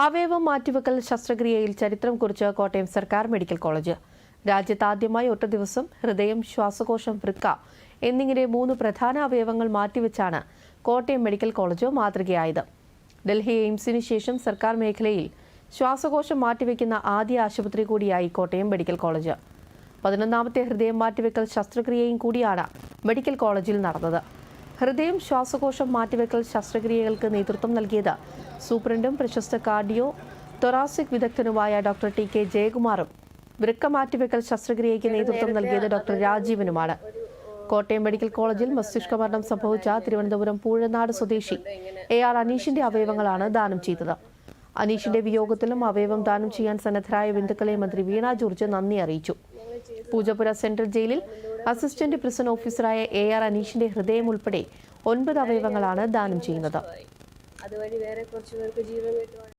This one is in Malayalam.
അവയവം മാറ്റിവെക്കൽ ശസ്ത്രക്രിയയിൽ ചരിത്രം കുറിച്ച് കോട്ടയം സർക്കാർ മെഡിക്കൽ കോളേജ്. രാജ്യത്ത് ആദ്യമായി ഒറ്റ ദിവസം ഹൃദയം ശ്വാസകോശം വൃക്ക എന്നിങ്ങനെ മൂന്ന് പ്രധാന അവയവങ്ങൾ മാറ്റിവെച്ചാണ് കോട്ടയം മെഡിക്കൽ കോളേജ് മാതൃകയായത്. ഡൽഹി എയിംസിന് ശേഷം സർക്കാർ മേഖലയിൽ ശ്വാസകോശം മാറ്റിവെക്കുന്ന ആദ്യ ആശുപത്രി കൂടിയായി കോട്ടയം മെഡിക്കൽ കോളേജ്. പതിനൊന്നാമത്തെ ഹൃദയം മാറ്റിവെക്കൽ ശസ്ത്രക്രിയയും കൂടിയാണ് മെഡിക്കൽ കോളേജിൽ നടന്നത്. ഹൃദയം ശ്വാസകോശം മാറ്റിവെക്കൽ ശസ്ത്രക്രിയകൾക്ക് നേതൃത്വം നൽകിയത്. സൂപ്രണ്ടും പ്രശസ്ത കാർഡിയോ തൊറാസിക് വിദഗ്ധനുമായ ഡോക്ടർ ടി കെ ജയകുമാറും വൃക്ക മാറ്റിവെക്കൽ ശസ്ത്രക്രിയയ്ക്ക് നേതൃത്വം നൽകിയത് ഡോക്ടർ രാജീവനുമാണ്. കോട്ടയം മെഡിക്കൽ കോളേജിൽ മസ്തിഷ്ക മരണം സംഭവിച്ച തിരുവനന്തപുരം പൂഴനാട് സ്വദേശി എ ആർ അനീഷിന്റെ അവയവങ്ങളാണ് ദാനം ചെയ്തത്. അനീഷിന്റെ വിയോഗത്തിലും അവയവം ദാനം ചെയ്യാൻ സന്നദ്ധരായ ബന്ധുക്കളെ മന്ത്രി വീണ ജോർജ് നന്ദി അറിയിച്ചു. പൂജപ്പുര സെൻട്രൽ ജയിലിൽ അസിസ്റ്റന്റ് പ്രിസൺ ഓഫീസറായ എ ആർ അനീഷിന്റെ ഹൃദയം ഉൾപ്പെടെ ഒൻപത് അവയവങ്ങളാണ് ദാനം ചെയ്യുന്നത്.